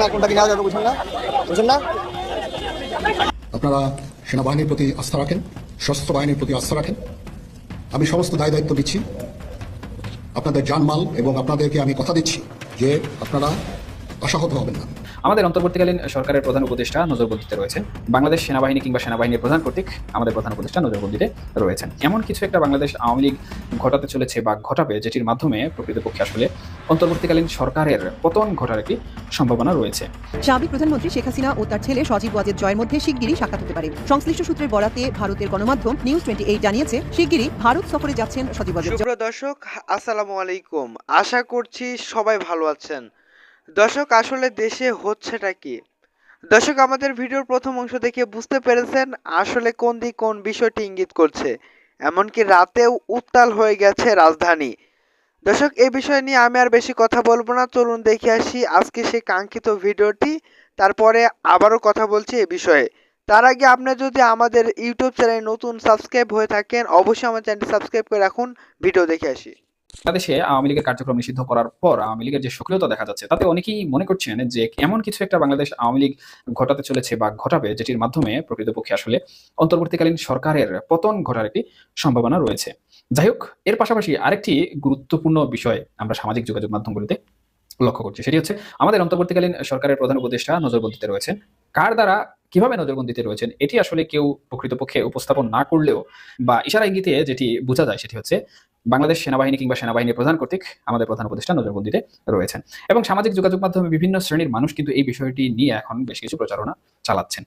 না, কোনটা যাবে না? না? আপনারা সেনাবাহিনীর প্রতি আস্থা রাখেন, সশস্ত্র বাহিনীর প্রতি আস্থা রাখেন। আমি সমস্ত দায় দায়িত্ব দিচ্ছি। আপনাদের জানমাল এবং আপনাদেরকে আমি কথা দিচ্ছি যে আপনারা আশাহত হবেন না। আমাদের অন্তর্বর্তীকালীন সরকারের প্রধান উপদেষ্টা নজরবন্দিতে রয়েছেন। বাংলাদেশ সেনাবাহিনী কিংবা সেনাবাহিনীর প্রধান কর্তৃক আমাদের প্রধান উপদেষ্টা নজরবন্দিতে রয়েছেন। এমন কিছু একটা বাংলাদেশ আওয়ামী লীগ ঘটাতে চলেছে বা ঘটাবে যেটির মাধ্যমে প্রকৃতপক্ষে আসলে অন্তর্বর্তীকালীন সরকারের পতন ঘটার একটি সম্ভাবনা রয়েছে। সাবেক প্রধানমন্ত্রী শেখ হাসিনা ও তার ছেলে সজীব ওয়াজেদ জয়ের মধ্যে শিগগিরই সাক্ষাৎ হতে পারে। সংশ্লিষ্ট সূত্রের বরাতে ভারতের গণমাধ্যম নিউজ টোয়েন্টি এইট জানিয়েছে শিগগিরই ভারত সফরে যাচ্ছেন সজীব ওয়াজেদ দর্শক আসসালামু আলাইকুম। আশা করছি সবাই ভালো আছেন। দর্শক, আসলে দেশে হচ্ছেটা কি? দর্শক, আমাদের ভিডিওর প্রথম অংশ দেখে বুঝতে পেরেছেন আসলে কোন দিক কোন বিষয়টি ইঙ্গিত করছে। এমনকি রাতেও উত্তাল হয়ে গেছে রাজধানী। দর্শক, এই বিষয় নিয়ে আমি আর বেশি কথা বলব না। চলুন দেখে আসি আজকে সেই কাঙ্ক্ষিত ভিডিওটি। তারপরে আবারও কথা বলছি এ বিষয়ে। তার আগে আপনি যদি আমাদের ইউটিউব চ্যানেলে নতুন সাবস্ক্রাইব হয়ে থাকেন, অবশ্যই আমার চ্যানেলটি সাবস্ক্রাইব করে রাখুন। ভিডিও দেখে আসি। বাংলাদেশে আওয়ামী লীগের কার্যক্রম নিষিদ্ধ করার পর আওয়ামী লীগের যে সক্রিয়তা দেখা যাচ্ছে, তাতে অনেকেই মনে করছেন যে এমন কিছু একটা বাংলাদেশ আওয়ামী লীগ ঘটাতে চলেছে বা ঘটাবে যেটির মাধ্যমে প্রকৃতপক্ষে আসলে অন্তর্বর্তীকালীন সরকারের পতন ঘটার একটি সম্ভাবনা রয়েছে। যাই হোক, এর পাশাপাশি আরেকটি গুরুত্বপূর্ণ বিষয় আমরা সামাজিক যোগাযোগ মাধ্যমগুলিতে লক্ষ্য করছি, সেটি হচ্ছে আমাদের অন্তর্বর্তীকালীন সরকারের প্রধান উপদেষ্টা নজরবন্দিতে রয়েছেন। কার দ্বারা কীভাবে নজরবন্দিতে রয়েছেন, এটি আসলে কেউ প্রকৃতপক্ষে উপস্থাপন না করলেও বা ইশারা ইঙ্গিতে যেটি বোঝা যায় সেটি হচ্ছে বাংলাদেশ সেনাবাহিনী কিংবা সেনাবাহিনীর প্রধান কর্তৃক আমাদের প্রধান উপদেষ্টা নজরবন্দিতে রয়েছেন। এবং সামাজিক যোগাযোগ মাধ্যমে বিভিন্ন শ্রেণির মানুষ কিন্তু এই বিষয়টি নিয়ে এখন বেশ কিছু প্রচারণা চালাচ্ছেন।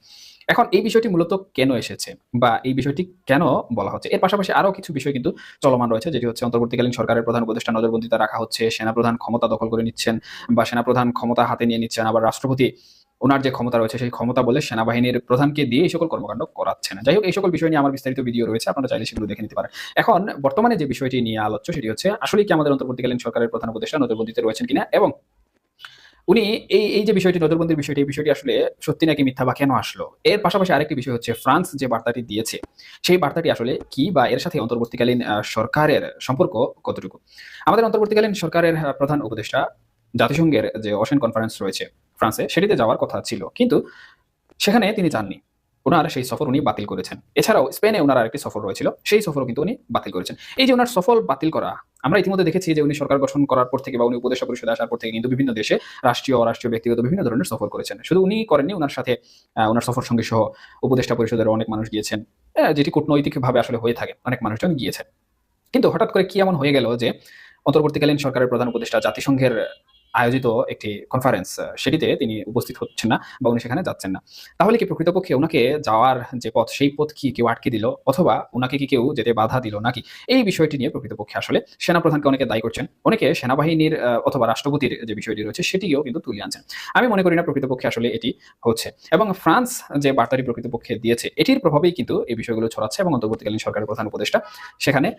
এখন এই বিষয়টি মূলত কেন এসেছে বা এই বিষয়টি কেন বলা হচ্ছে? এর পাশাপাশি আরও কিছু বিষয় কিন্তু চলমান রয়েছে, যেটি হচ্ছে অন্তর্বর্তীকালীন সরকারের প্রধান উপদেষ্টা নজরবন্দিতে রাখা হচ্ছে। সেনাপ্রধান ক্ষমতা দখল করে নিচ্ছেন বা সেনাপ্রধান ক্ষমতা হাতে নিয়ে নিচ্ছেন আবার রাষ্ট্রপতি। ওনার যে ক্ষমতা রয়েছে, সেই ক্ষমতা বলে সেনাবাহিনীর প্রধানকে দিয়ে এই সকল কর্মকাণ্ড করাচ্ছেন। যাই হোক, এই সকল বিষয় নিয়ে আমার বিস্তারিত ভিডিও রয়েছে, আপনারা চাইলে সেগুলো দেখে নিতে পারেন। এখন, বর্তমানে যে বিষয়টি নিয়ে আলোচ্য, সেটি হচ্ছে আসলে কি আমাদের অন্তর্বর্তীকালীন সরকারের প্রধান উপদেষ্টা নজরবন্দিতে রয়েছেন কিনা? এবং উনি এই এই যে বিষয়টি, নজরবন্দির বিষয়টি, এই বিষয়টি আসলে সত্যি নাকি মিথ্যা বা কেন আসলো? এর পাশাপাশি আরেকটি বিষয় হচ্ছে, ফ্রান্স যে বার্তাটি দিয়েছে, সেই বার্তাটি আসলে কি বা এর সাথে অন্তর্বর্তীকালীন সরকারের সম্পর্ক কতটুকু? আমাদের অন্তর্বর্তীকালীন সরকারের প্রধান উপদেষ্টা জাতিসংঘের যে ওশেন কনফারেন্স রয়েছে ফ্রান্সে সেটিতে যাওয়ার কথা ছিল। কিন্তু সেখানে তিনি যাননি। ওনার সেই সফর উনি বাতিল করেছেন। এছাড়াও স্পেনে ওনার আরেকটি সফর রয়েছিল। সেই সফরও কিন্তু উনি বাতিল করেছেন। এই যে ওনার সফর বাতিল করা আমরা ইতিমধ্যে দেখেছি যে উনি সরকার গঠন করার পর থেকে বা উনি উপদেষ্টা পরিষদে আসার পর থেকে কিন্তু বিভিন্ন দেশে রাষ্ট্রীয় অরাষ্ট্রীয় ব্যক্তিগত বিভিন্ন ধরনের সফর করেছেন। শুধু উনি করেননি ওনার সাথে ওনার সফর সঙ্গে সহ উপদেষ্টা পরিষদের অনেক মানুষ গিয়েছেন। আহ, যেটি কূটনৈতিকভাবে আসলে হয়ে থাকে। অনেক মানুষজন গিয়েছেন। কিন্তু হঠাৎ করে কি এমন হয়ে গেল যে অন্তর্বর্তীকালীন সরকারের প্রধান উপদেষ্টা জাতিসংঘের আয়োজিত একটি কনফারেন্স সেটিতে তিনি উপস্থিত হচ্ছেন না বা উনি সেখানে যাচ্ছেন না। তাহলে কি প্রকৃতপক্ষে ওনাকে যাওয়ার যে পথ, সেই পথ কি কেউ আটকে দিল? অথবা ওনাকে কি কেউ যেতে বাধা দিল নাকি? এই বিষয়টি নিয়ে প্রকৃতপক্ষে আসলে সেনাপ্রধানকে অনেকে দায়ী করছেন। অনেকে সেনাবাহিনীর অথবা রাষ্ট্রপতির যে বিষয়টি রয়েছে সেটিও কিন্তু তুলে আনছেন। আমি মনে করি না প্রকৃতপক্ষে আসলে এটি হচ্ছে। এবং ফ্রান্স যে বার্তাটি প্রকৃতপক্ষে দিয়েছে, এটির প্রভাবেই কিন্তু এই বিষয়গুলো ছড়াচ্ছে এবং অন্তর্বর্তীকালীন সরকারের প্রধান উপদেষ্টা সেখানে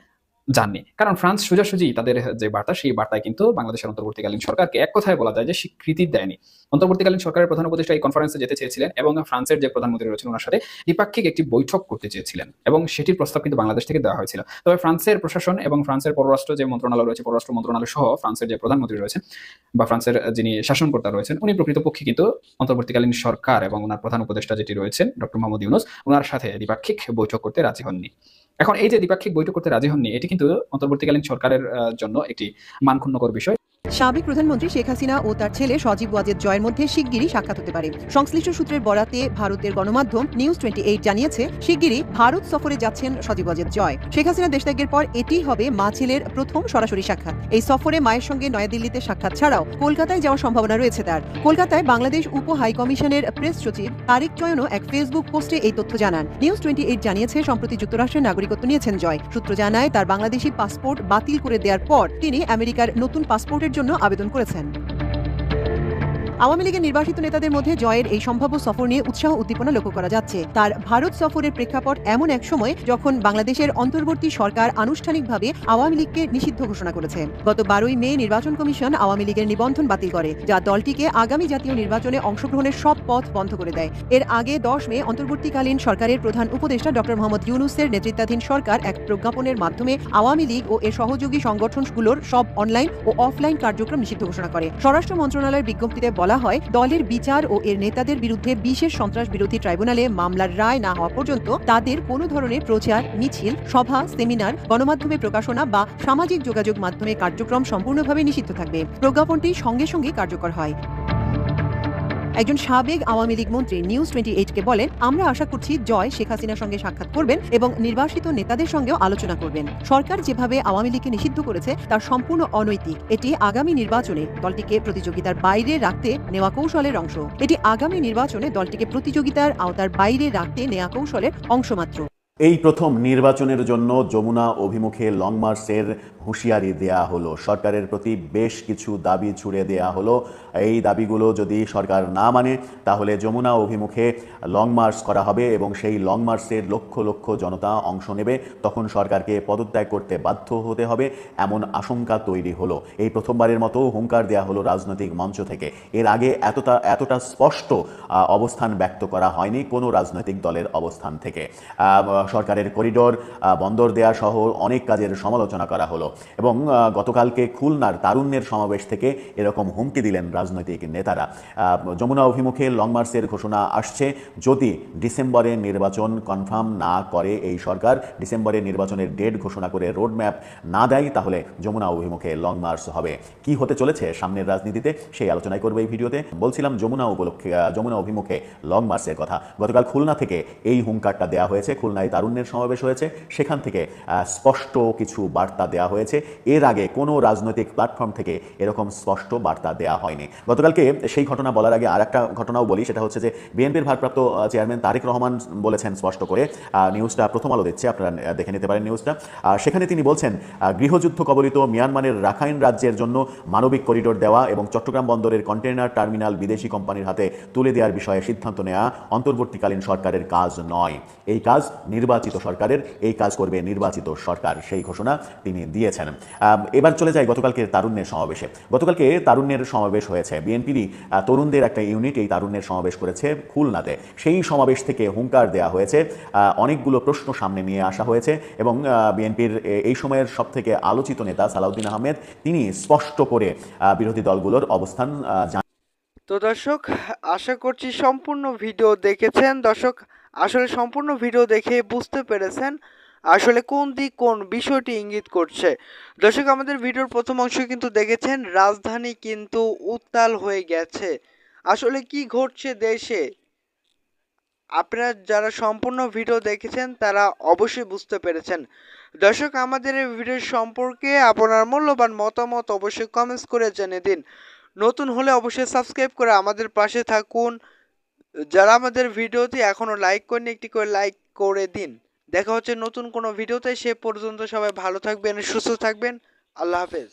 যাননি কারণ ফ্রান্স সোজাসুজি তাদের যে বার্তা, সেই বার্তায় কিন্তু বাংলাদেশের অন্তর্বর্তীকালীন সরকারকে এক কথায় বলা যায় যে স্বীকৃতি দেয়নি। অন্তর্বর্তীকালীন সরকারের প্রধান উপদেষ্টা এই কনফারেন্সে যেতে চেয়েছিলেন এবং ফ্রান্সের যে প্রধানমন্ত্রী রয়েছেন ওনার সাথে দ্বিপাক্ষিক একটি বৈঠক করতে চেয়েছিলেন এবং সেটির প্রস্তাব কিন্তু বাংলাদেশ থেকে দেওয়া হয়েছিল। তবে ফ্রান্সের প্রশাসন এবং ফ্রান্সের পররাষ্ট্র যে মন্ত্রণালয় রয়েছে, পররাষ্ট্র মন্ত্রণালয় সহ ফ্রান্সের যে প্রধানমন্ত্রী রয়েছেন বা ফ্রান্সের যিনি শাসনকর্তা রয়েছেন, উনি প্রকৃতপক্ষে কিন্তু অন্তর্বর্তীকালীন সরকার এবং ওনার প্রধান উপদেষ্টা যেটি রয়েছেন, ডক্টর মোহাম্মদ ইউনুস, ওনার সাথে দ্বিপাক্ষিক বৈঠক করতে রাজি হননি। এখন এই যে দ্বিপাক্ষিক বৈঠক করতে রাজি হননি, এটি কিন্তু অন্তর্বর্তীকালীন সরকারের জন্য একটি মানক্ষুণ্ণকর বিষয়। সাবেক প্রধানমন্ত্রী শেখ হাসিনা ও তার ছেলে সজীব ওয়াজেদ জয়ের মধ্যে শিগগিরই সাক্ষাৎ হতে পারে। সংশ্লিষ্ট সূত্রের বরাতে ভারতের গণমাধ্যম নিউজ টোয়েন্টি এইট জানিয়েছে, শিগগিরই ভারত সফরে যাচ্ছেন সজীব ওয়াজেদ জয়। শেখ হাসিনা দেশত্যাগের পর এটি হবে মা ছেলের প্রথম সরাসরি সাক্ষাৎ। এই সফরে মায়ের সঙ্গে নয়াদিল্লিতে সাক্ষাৎ ছাড়াও কলকাতায় যাওয়ার সম্ভাবনা রয়েছে তার। কলকাতায় বাংলাদেশ উপ হাই কমিশনের প্রেস সচিব তারিক চয়নও এক ফেসবুক পোস্টে এই তথ্য জানান। নিউজ টোয়েন্টি এইট জানিয়েছে, সম্প্রতি যুক্তরাষ্ট্রের নাগরিকত্ব নিয়েছেন জয়। সূত্র জানায়, তার বাংলাদেশি পাসপোর্ট বাতিল করে দেওয়ার পর তিনি আমেরিকার নতুন পাসপোর্টের জন্য আবেদন করেছেন। আওয়ামী লীগের নির্বাসিত নেতাদের মধ্যে জয়ের এই সম্ভাব্য সফর নিয়ে উৎসাহ উদ্দীপনা লক্ষ্য করা যাচ্ছে। তার ভারত সফরের প্রেক্ষাপট এমন এক সময় যখন বাংলাদেশের অন্তর্বর্তী সরকার আনুষ্ঠানিকভাবে আওয়ামী লীগকে নিষিদ্ধ ঘোষণা করেছে। গত বারোই মে নির্বাচন কমিশন আওয়ামী লীগের নিবন্ধন বাতিল করে, যা দলটিকে আগামী জাতীয় নির্বাচনে অংশগ্রহণের সব পথ বন্ধ করে দেয়। এর আগে দশ মে অন্তর্বর্তীকালীন সরকারের প্রধান উপদেষ্টা ডক্টর মোহাম্মদ ইউনুসের নেতৃত্বাধীন সরকার এক প্রজ্ঞাপনের মাধ্যমে আওয়ামী লীগ ও এর সহযোগী সংগঠনগুলোর সব অনলাইন ও অফলাইন কার্যক্রম নিষিদ্ধ ঘোষণা করে। স্বরাষ্ট্র মন্ত্রণালয়ের বিজ্ঞপ্তিতে বলা হয়, দলের বিচার ও এর নেতাদের বিরুদ্ধে বিশেষ সন্ত্রাস বিরোধী ট্রাইব্যুনালে মামলার রায় না হওয়া পর্যন্ত তাদের কোনো ধরনের প্রচার, মিছিল, সভা, সেমিনার, গণমাধ্যমে প্রকাশনা বা সামাজিক যোগাযোগ মাধ্যমে কার্যক্রম সম্পূর্ণভাবে নিষিদ্ধ থাকবে। প্রজ্ঞাপনটি সঙ্গে সঙ্গে কার্যকর হয়। একজন সাবেক আওয়ামী লীগ মন্ত্রী নিউজ টোয়েন্টি কে বলেন, আমরা আশা করছি জয় শেখ হাসিনার সঙ্গে সাক্ষাৎ করবেন এবং নির্বাসিত নেতাদের সঙ্গেও আলোচনা করবেন। সরকার যেভাবে আওয়ামী লীগকে নিষিদ্ধ করেছে, তার সম্পূর্ণ অনৈতিক। এটি আগামী নির্বাচনে দলটিকে প্রতিযোগিতার বাইরে রাখতে নেওয়া কৌশলের অংশ। এটি আগামী নির্বাচনে দলটিকে প্রতিযোগিতার আওতার বাইরে রাখতে নেওয়া কৌশলের অংশ মাত্র। এই প্রথম নির্বাচনের জন্য যমুনা অভিমুখে লং মার্চের হুঁশিয়ারি দেয়া হলো। সরকারের প্রতি বেশ কিছু দাবি ছুড়ে দেয়া হলো। এই দাবিগুলো যদি সরকার না মানে তাহলে যমুনা অভিমুখে লং মার্চ করা হবে এবং সেই লং মার্চের লক্ষ লক্ষ জনতা অংশ নেবে। তখন সরকারকে পদত্যাগ করতে বাধ্য হতে হবে এমন আশঙ্কা তৈরি হলো। এই প্রথমবারের মতো হুঙ্কার দেয়া হলো রাজনৈতিক মঞ্চ থেকে। এর আগে এতটা এতটা স্পষ্ট অবস্থান ব্যক্ত করা হয়নি কোনো রাজনৈতিক দলের অবস্থান থেকে। সরকারের করিডোর বন্দর দেয়া সহ অনেক কাজের সমালোচনা করা হলো এবং গতকালকে খুলনার তারুণ্যের সমাবেশ থেকে এরকম হুমকি দিলেন রাজনৈতিক নেতারা। যমুনা অভিমুখে লং মার্চের ঘোষণা আসছে। যদি ডিসেম্বরে নির্বাচন কনফার্ম না করে এই সরকার, ডিসেম্বরে নির্বাচনের ডেট ঘোষণা করে রোড ম্যাপ না দেয়, তাহলে যমুনা অভিমুখে লং মার্চ হবে। কি হতে চলেছে সামনের রাজনীতিতে, সেই আলোচনায় করবে এই ভিডিওতে। বলছিলাম যমুনা উপলক্ষে যমুনা অভিমুখে লং মার্চের কথা। গতকাল খুলনা থেকে এই হুঙ্কারটা দেওয়া হয়েছে। খুলনায় তারুণ্যের সমাবেশ হয়েছে। সেখান থেকে স্পষ্ট কিছু বার্তা দেওয়া হয়েছে। এর আগে কোনো রাজনৈতিক প্ল্যাটফর্ম থেকে এরকম স্পষ্ট বার্তা দেওয়া হয়নি। গতকালকে সেই ঘটনা বলার আগে আর একটা ঘটনাও বলি, সেটা হচ্ছে যে বিএনপির ভারপ্রাপ্ত চেয়ারম্যান তারেক রহমান বলেছেন স্পষ্ট করে। নিউজটা প্রথম আলো দিচ্ছে, আপনারা দেখে নিতে পারেন নিউজটা। সেখানে তিনি বলছেন গৃহযুদ্ধ কবলিত মিয়ানমারের রাখাইন রাজ্যের জন্য মানবিক করিডোর দেওয়া এবং চট্টগ্রাম বন্দরের কন্টেইনার টার্মিনাল বিদেশি কোম্পানির হাতে তুলে দেওয়ার বিষয়ে সিদ্ধান্ত নেওয়া অন্তর্বর্তীকালীন সরকারের কাজ নয়। এই কাজ নির্বাচিত সরকারের, এই কাজ করবে নির্বাচিত সরকার, সেই ঘোষণা তিনি দিয়েছেন। এবার চলে যাই গতকালকে তারুণ্যের সমাবেশে। গতকালকে তারুণ্যের সমাবেশ হয়েছে। বিএনপিরই তরুণদের একটা ইউনিট এই তারুণ্যের সমাবেশ করেছে খুলনাতে। সেই সমাবেশ থেকে হুঙ্কার দেওয়া হয়েছে। অনেকগুলো প্রশ্ন সামনে নিয়ে আসা হয়েছে এবং বিএনপির এই সময়ের সব থেকে আলোচিত নেতা সালাউদ্দিন আহমেদ, তিনি স্পষ্ট করে বিরোধী দলগুলোর অবস্থান তো দর্শক, আশা করছি সম্পূর্ণ ভিডিও দেখেছেন। দর্শক আসলে সম্পূর্ণ ভিডিও দেখে বুঝতে পেরেছেন আসলে কোন দিক কোন বিষয়টি ইঙ্গিত করছে। দর্শক, আমাদের ভিডিওর প্রথম অংশ কিন্তু দেখেছেন, রাজধানী কিন্তু উত্তাল হয়ে গেছে। আসলে কি ঘটছে দেশে? আপনারা যারা সম্পূর্ণ ভিডিও দেখেছেন, তারা অবশ্যই বুঝতে পেরেছেন। দর্শক, আমাদের এই ভিডিও সম্পর্কে আপনার মূল্যবান মতামত অবশ্যই কমেন্টস করে জেনে দিন। নতুন হলে অবশ্যই সাবস্ক্রাইব করে আমাদের পাশে থাকুন। যারা আমাদের ভিডিওটি এখনও লাইক করেনি একটি করে লাইক করে দিন। দেখা হচ্ছে নতুন কোনো ভিডিওতে, সে পর্যন্ত সবাই ভালো থাকবেন, সুস্থ থাকবেন। আল্লাহ হাফেজ।